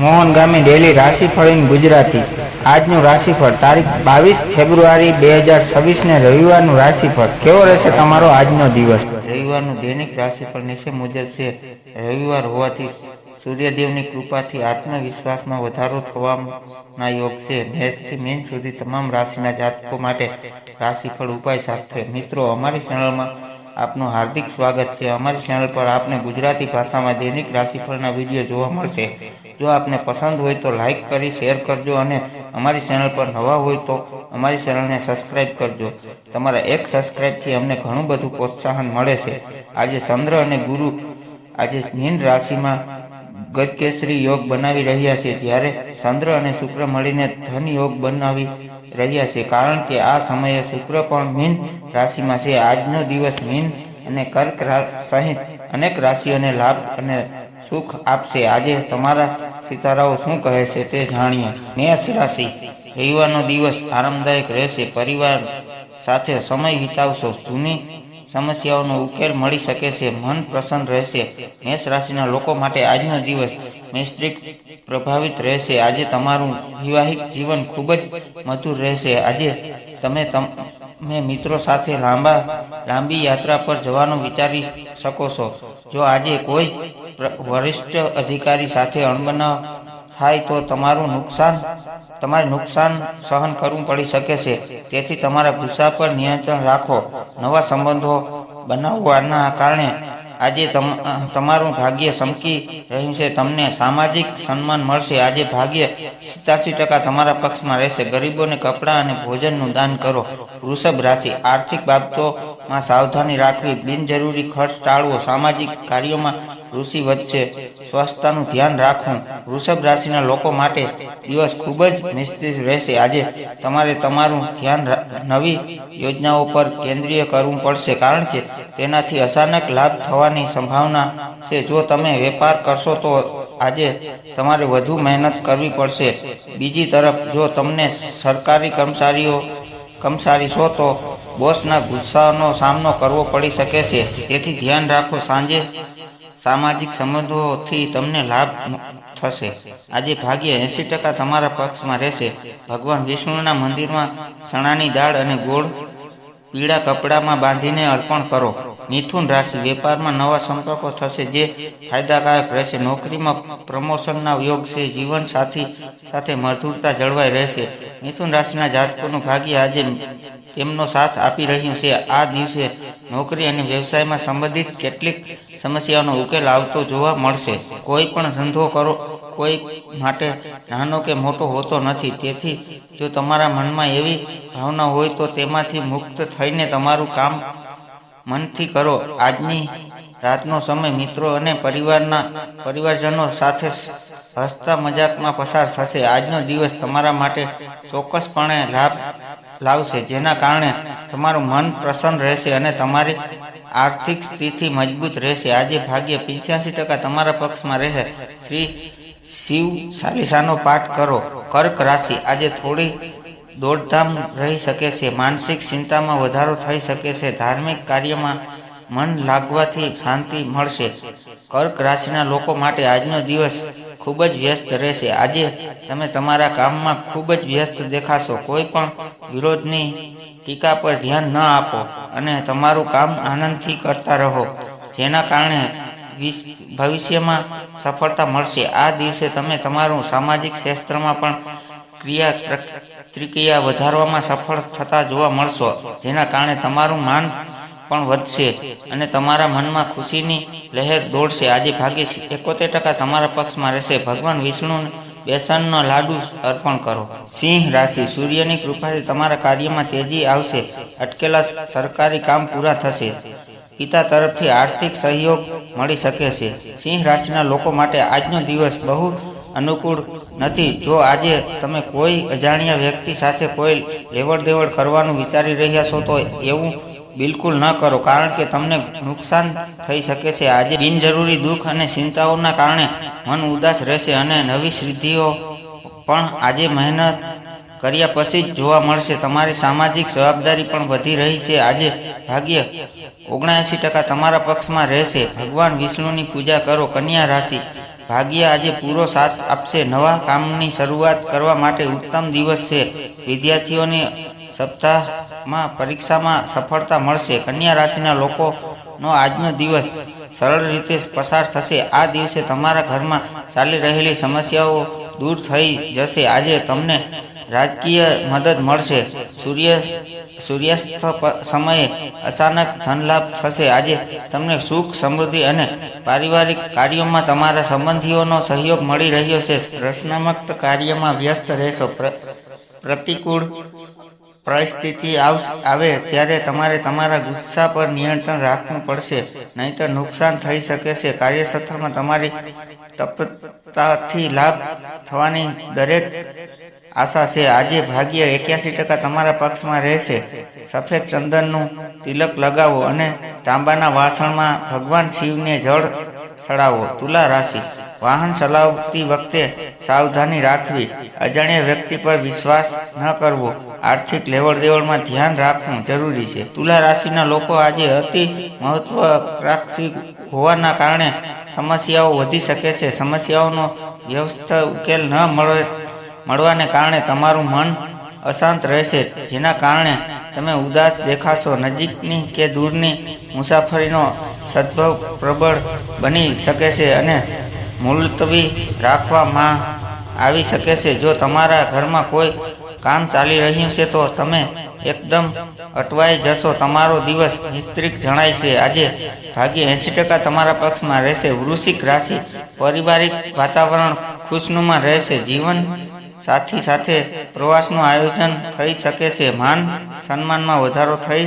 મોહન ગામે ડેલી રાશિફળ ગુજરાતી. આજનું રાશિફળ તારીખ બાવીસ ફેબ્રુઆરી બે હજાર છવ્વીસને રવિવારનું રાશિફળ કેવો રહેશે તમારો આજનો દિવસ? રવિવારનું દૈનિક રાશિફળ નીચે મુજબ છે. રવિવાર હોવાથી સૂર્યદેવની કૃપાથી આત્મવિશ્વાસમાં વધારો થવાના યોગ છે. મેષથી મીન સુધી તમામ રાશિના જાતકો માટે રાશિફળ ઉપાય સાથે મિત્રો, અમારી ચેનલમાં આપનું હાર્દિક સ્વાગત છે. અમારી ચેનલ પર આપને ગુજરાતી ભાષામાં દૈનિક રાશિફળના વીડિયો જોવા મળશે. જો આપને પસંદ હોય તો લાઇક કરી શેર કરજો અને અમારી ચેનલ પર નવા હોય તો અમારી ચેનલને સબસ્ક્રાઇબ કરજો. તમારા એક સબસ્ક્રાઇબથી અમને ઘણું બધું પ્રોત્સાહન મળે છે. આજે ચંદ્ર અને ગુરુ આજે મીન રાશિમાં ગજકેસરી યોગ બનાવી રહ્યા છે. જ્યારે ચંદ્ર અને શુક્ર મળીને ધન યોગ બનાવી રહ્યા છે. કારણ કે આ સમયે શુક્ર પણ મીન રાશિમાં છે. આજનો દિવસ મીન અને કર્ક સહિત અનેક રાશિઓને લાભ અને સુખ આપશે. આજે તમારા સિતારાઓ શું કહે છે તે જાણીએ. મેષ રાશિ. રવિવારનો દિવસ આરામદાયક રહેશે. પરિવાર સાથે સમય વિતાવશો. જૂની સમસ્યાઓનો ઉકેલ મળી શકે છે. મન પ્રસન્ન રહેશે. મેષ રાશિના લોકો માટે આજનો દિવસ મેસ્ટ્રિક પ્રભાવિત રહેશે. આજે તમારું વિવાહિક જીવન ખૂબ જ મધુર રહેશે. આજે તમે તમે મિત્રો સાથે લાંબા, લાંબી યાત્રા પર જવાનું વિચારી શકો છો. જો આજે કોઈ વરિષ્ઠ અધિકારી સાથે અણબનાવ થાય તો તમારું નુકસાન, તમારે નુકસાન સહન કરવું પડી શકે છે. તેથી તમારા ગુસ્સા પર નિયંત્રણ રાખો. નવા સંબંધો બનાવવાના કારણે આજે તમ- તમારું ભાગ્ય સમકી રહ્યું છે. તમને સામાજિક સન્માન મળશે. આજે ભાગ્ય સિત્યાસી ટકા તમારા પક્ષમાં રહેશે. ગરીબોને કપડાં અને ભોજનનું દાન કરો. વૃષભ રાશિ. આર્થિક બાબતોમાં સાવધાની રાખવી. બિનજરૂરી ખર્ચ ટાળવો. સામાજિક કાર્યોમાં ઋષિ વધશે. સ્વસ્થતાનું ધ્યાન રાખવું. વૃષભ રાશિના લોકો માટે દિવસ ખૂબ જ નિશ્ચિત રહેશે. આજે તમારે તમારું ધ્યાન નવી યોજનાઓ પર કેન્દ્રીય કરવું પડશે. કારણ કે તેનાથી અચાનક લાભ થવાની સંભાવના છે. જો તમે વેપાર કરશો તો આજે તમારે વધુ મહેનત કરવી પડશે. બીજી તરફ, જો તમને સરકારી કર્મચારીઓ કર્મચારી છો તો બોસના ગુસ્સાનો સામનો કરવો પડી શકે છે. તેથી ધ્યાન રાખો, સાંજે સામાજિક સંબંધોથી તમને લાભ થશે. આજે ભાગ્ય એંસી ટકા તમારા પક્ષમાં રહેશે. ભગવાન વિષ્ણુના મંદિરમાં ચણાની દાળ અને ગોળ પીળા કપડામાં બાંધીને અર્પણ કરો. મિથુન રાશિ વેપારમાં નવા સંપર્કો થશે, જે ફાયદાકારક રહેશે. નોકરીમાં પ્રમોશનના યોગ છે જીવન સાથી સાથે મધુરતા જળવાઈ રહેશે. મિથુન રાશિના જાતકોનું ભાગ્ય આજે તેમનો સાથ આપી રહ્યું છે. આ દિવસે નોકરી અને વ્યવસાયમાં સંબંધિત કેટલીક સમસ્યાઓનો ઉકેલ આવતો જોવા મળશે. કોઈ પણ ધંધો કરો, કોઈ માટે નાનો કે મોટો હોતો નથી. તેથી જો તમારા મનમાં એવી ભાવના હોય તો તેમાંથી મુક્ત થઈને તમારું કામ મનથી કરો. આજની રાતનો સમય મિત્રો અને પરિવારના પરિવારજનો સાથે હસતા મજાકમાં પસાર થશે. આજનો દિવસ તમારા માટે ચોક્કસપણે લાભ લાવશે, જેના કારણે તમારું મન પ્રસન્ન રહેશે અને તમારી આર્થિક સ્થિતિ મજબૂત રહેશે. આજે ભાગ્ય પંચ્યાસી ટકા તમારા પક્ષમાં રહે શ્રી શિવ ચાલીસાનો પાઠ કરો. કર્ક રાશિ. આજે થોડી દોડધામ રહી શકે છે. માનસિક ચિંતામાં વધારો થઈ શકે છે. ધાર્મિક કાર્યમાં મન લાગવાથી શાંતિ મળશે. કર્ક રાશિના લોકો માટે આજનો દિવસ ખૂબ જ વ્યસ્ત રહેશે. આજે તમે તમારા કામમાં ખૂબ જ વ્યસ્ત દેખાશો. કોઈ પણ વિરોધની ટીકા પર ધ્યાન ન આપો અને તમારું કામ આનંદથી કરતા રહો, જેના કારણે ભવિષ્યમાં સફળતા મળશે. આ દિવસે તમે તમારું સામાજિક ક્ષેત્રમાં પણ ક્રિયા પ્રતિક્રિયા વધારવામાં સફળ થતા જોવા મળશો. જેના કારણે તમારું માન પણ વધશે અને તમારા મનમાં ખુશીની લહેર દોડશે. આજે ભાગ્ય એકોતેર ટકા તમારા પક્ષમાં રહેશે. ભગવાન વિષ્ણુ બેસનનો લાડુ અર્પણ કરો. સિંહ રાશિ, સૂર્યની કૃપાથી તમારા કાર્યમાં તેજી આવશે. અટકેલા સરકારી કામ પૂરા થશે. પિતા તરફથી આર્થિક સહયોગ મળી શકે છે. સિંહ રાશિના લોકો માટે આજનો દિવસ બહુ અનુકૂળ નથી. જો આજે તમે કોઈ અજાણ્યા વ્યક્તિ સાથે કોઈ લેવડ દેવડ કરવાનું વિચારી રહ્યા છો, તો એવું બિલકુલ ન કરો, કારણ કે તમને નુકસાન થઈ શકે છે. આજે બિનજરૂરી દુઃખ અને ચિંતાઓના કારણે મન ઉદાસ રહેશે અને નવી સિદ્ધિઓ પણ આજે મહેનત કર્યા પછી જ જોવા મળશે. તમારી સામાજિક જવાબદારી પણ વધી રહી છે. આજે ભાગ્ય ઓગણએંસી ટકા તમારા પક્ષમાં રહેશે. ભગવાન વિષ્ણુની પૂજા કરો, કન્યા રાશિ ભાગ્ય આજે પૂરો સાથ આપશે. નવા કામની શરૂઆત કરવા માટે ઉત્તમ દિવસ છે. વિદ્યાર્થીઓને સપ્તાહમાં પરીક્ષામાં સફળતા મળશે. કન્યા રાશિના લોકોનો આજનો દિવસ સરળ રીતે પસાર થશે. આ દિવસે તમારા ઘરમાં ચાલી રહેલી સમસ્યાઓ દૂર થઈ જશે. આજે તમને રાજકીય મદદ મળશે. સૂર્ય સૂર્યાસ્ત સમયે અચાનક ધનલાભ થશે. આજે તમને સુખ, સમૃદ્ધિ અને પારિવારિક કાર્યોમાં તમારા સંબંધીઓનો સહયોગ મળી રહ્યો છે. રચનાત્મક કાર્યમાં વ્યસ્ત રહેશો. પ્રતિકૂળ પરિસ્થિતિ આવે ત્યારે તમારે તમારા ગુસ્સા પર નિયંત્રણ રાખવું પડશે. નહીંતર નુકસાન થઈ શકે છે. કાર્યક્ષેત્રમાં તમારી તપતાથી લાભ થવાની દરેક આશા છે આજે ભાગ્ય એક્યાસી ટકા તમારા પક્ષમાં રહેશે. સફેદ ચંદનનું તિલક લગાવો અને તાંબાના વાસણમાં ભગવાન શિવને જળ ચડાવો તુલા રાશિ. વાહન ચલાવતી વખતે સાવધાની રાખવી. અજાણ્યા વ્યક્તિ પર વિશ્વાસ ન કરવો. આર્થિક લેવડ દેવડમાં ધ્યાન રાખવું જરૂરી છે. તુલા રાશિના લોકો આજે અતિ મહત્વકાંક્ષી હોવાના કારણે સમસ્યાઓ વધી શકે છે. સમસ્યાઓનો વ્યવસ્થિત ઉકેલ ન મળે મળવાને કારણે તમારું મન અશાંત રહેશે, જેના કારણે તમે ઉદાસ દેખાશો. નજીકની કે દૂરની મુસાફરીનો સદભાવ પ્રબળ બની શકે છે અને મુલતવી રાખવામાં આવી શકે છે. જો તમારા ઘરમાં કોઈ કામ ચાલી રહ્યું છે, તો તમે એકદમ અટવાઈ જશો. તમારો દિવસ નિસ્ત્રિક જણાય છે. આજે ભાગ્ય એંસી ટકા તમારા પક્ષમાં રહેશે. વૃશ્ચિક રાશિ, પારિવારિક વાતાવરણ ખુશનુમા રહેશે. જીવન સાથી સાથે પ્રવાસનું આયોજન થઈ શકે છે. માન સન્માનમાં વધારો થઈ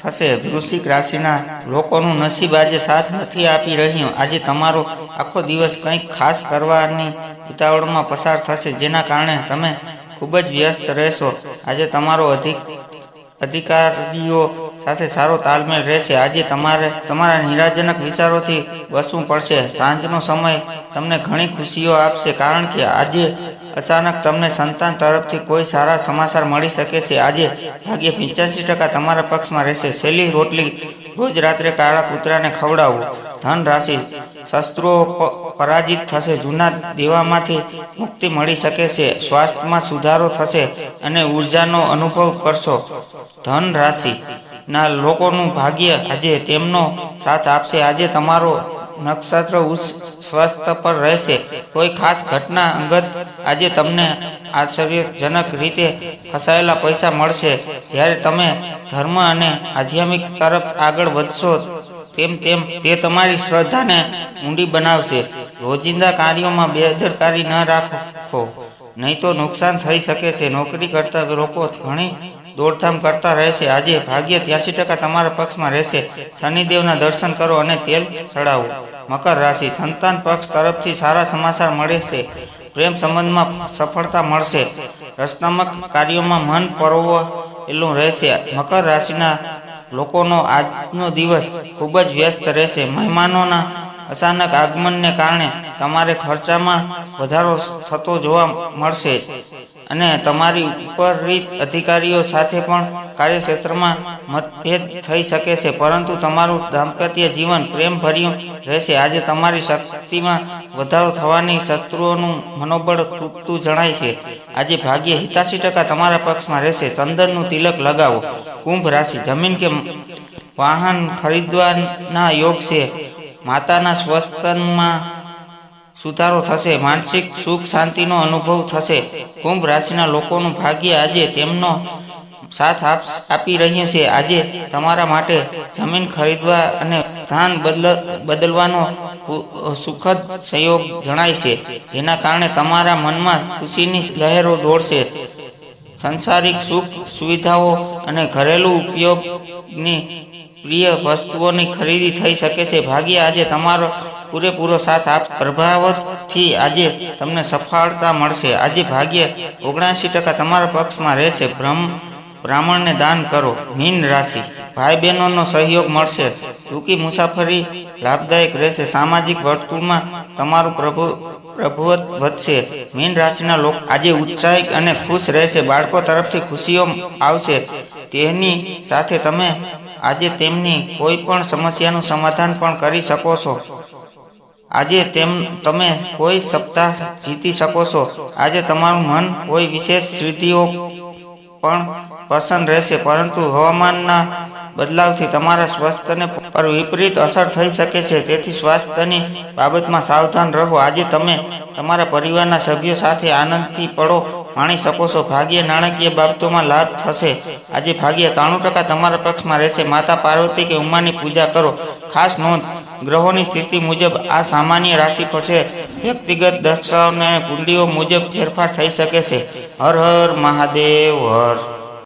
થશે. વૃશ્ચિક રાશિના લોકોનું નસીબ આજે સાથ નથી આપી રહ્યું. આજે તમારો આખો દિવસ કંઈક ખાસ કરવાની ઉતાવળમાં પસાર થશે, જેના કારણે તમે ખૂબ જ વ્યસ્ત રહેશો. આજે તમારો અધિક અધિકારીઓ સાથે સારો તાલમેલ રહેશે. આજે તમારે તમારા નિરાજનક વિચારોથી બસવું પડશે. સાંજનો સમય તમને ઘણી ખુશીઓ આપશે, કારણ કે આજે અચાનક તમને સંતાન તરફથી કોઈ સારા સમાચાર મળી શકે છે? આજે ભાગ્ય પંચ્યાસી ટકા તમારા પક્ષમાં રહેશે. છેલ્લી રોટલી રોજ રાત્રે કાળા કૂતરાને ખવડાવવું ધન રાશિ શસ્ત્રો પરાજિત થશે. જૂના દેવામાંથી મુક્તિ મળી શકે છે. સ્વાસ્થ્યમાં સુધારો થશે અને ઉર્જાનો અનુભવ કરશો. ધન રાશિના લોકોનું ભાગ્ય આજે તેમનો સાથ આપશે. આજે તમારો નક્ષત્ર ઉચ્ચ સ્વસ્થ પર રહેશે. કોઈ ખાસ ઘટના અંગત આજે તમને આશ્ચર્યજનક રીતે ફસાયેલા પૈસા મળશે. જ્યારે તમે ધર્મ અને આધ્યાત્મિક તરફ આગળ વધશો, તેમ તેમ તે તમારી શ્રદ્ધાને ઊંડી બનાવશે. રોજિંદા કાર્યોમાં બેદરકારી ન રાખો. નહીં તો નુકસાન થઈ શકે છે. નોકરી કરતા લોકો ઘણી દોડધામ કરતા રહેશે. આજે ભાગ્ય ત્યાસી ટકા તમારા પક્ષમાં રહેશે. શનિદેવના દર્શન કરો અને તેલ ચડાવો. મકર રાશિ. સંતાન પક્ષ તરફથી સારા સમાચાર મળે છે. પ્રેમ સંબંધમાં સફળતા મળશે. રચનાત્મક કાર્યોમાં મન પરોવેલું રહેશે. મકર રાશિના લોકોનો આજનો દિવસ ખૂબ જ વ્યસ્ત રહેશે. મહેમાનોના અચાનક આગમનને કારણે તમારે ખર્ચામાં વધારો થતો જોવા મળશે અને તમારી ઉપરરીત અધિકારીઓ સાથે પણ કાર્યક્ષેત્રમાં મતભેદ થઈ શકે છે. પરંતુ તમારું દાંપત્ય જીવન પ્રેમભર્યું રહેશે. આજે તમારી શક્તિમાં વધારો થવાની શત્રુઓનું મનોબળ તૂટતું જણાય છે. આજે ભાગ્ય હિતાસી ટકા તમારા પક્ષમાં રહેશે. ચંદનનું તિલક લગાવો. કુંભ રાશિ. જમીન કે વાહન ખરીદવાના યોગ છે. માતાના સ્વસ્થનમાં સુધારો થશે, માનસિક સુખ શાંતિનો અનુભવ થશે. કુંભ રાશિના લોકોનું ભાગ્ય આજે તેમનો સાથ આપ- રહ્યું છે. આજે તમારા માટે જમીન ખરીદવા અને સ્થાન બદલ, બદલવાનો સુખદ સહયોગ જણાય છે. જેના કારણે તમારા મનમાં ખુશીની લહેરો દોડશે. સંસારિક સુખ સુવિધાઓ અને ઘરેલું ઉપયોગની પ્રિય વસ્તુઓની ખરીદી થઈ શકે છે. ભાગ્ય આજે તમારો પૂરેપૂરો સાથ આપ પ્રભાવથી આજે તમને સફળતા મળશે. આજે ભાગ્ય ઓગણસી ટકા તમારા પક્ષમાં રહેશે. બ્રહ્મ બ્રાહ્મણને દાન કરો. મીન રાશિ. ભાઈ બહેનોનો સહયોગ મળશે. ટૂંકી મુસાફરી લાભદાયક રહેશે. સામાજિક વર્તુળમાં તમારું પ્રભુ પ્રભુવત વધશે. મીન રાશિના લોકો આજે ઉત્સાહિત અને ખુશ રહેશે. બાળકો તરફથી ખુશીઓ આવશે. તેની સાથે તમે આજે તેમની કોઈ પણ સમસ્યાનું સમાધાન પણ કરી શકો છો. આજે તેમ, તમે કોઈ સપ્તાહ જીતી શકો છો. આજે તમારું મન કોઈ વિશેષ સિદ્ધિઓ પણ પસંદ રહેશે, પરંતુ હવામાનના બદલાવથી તમારા સ્વાસ્થ્યને પર વિપરીત અસર થઈ શકે છે. તેથી સ્વાસ્થ્યની બાબતમાં સાવધાન રહો. આજે તમે તમારા પરિવારના સભ્યો સાથે આનંદથી પડો. માણી શકો છો. ભાગ્ય નાણાકીય બાબતોમાં લાભ થશે. આજે ભાગ્ય ત્રાણું ટકા તમારા પક્ષમાં રહેશે. માતા પાર્વતી કે ઉમાની પૂજા કરો. ખાસ નોંધ, ગ્રહોની સ્થિતિ મુજબ આ સામાન્ય રાશિ પર છે. વ્યક્તિગત દર્શાવને કુંડીઓ મુજબ ફેરફાર થઈ શકે છે. હર હર મહાદેવ, હર.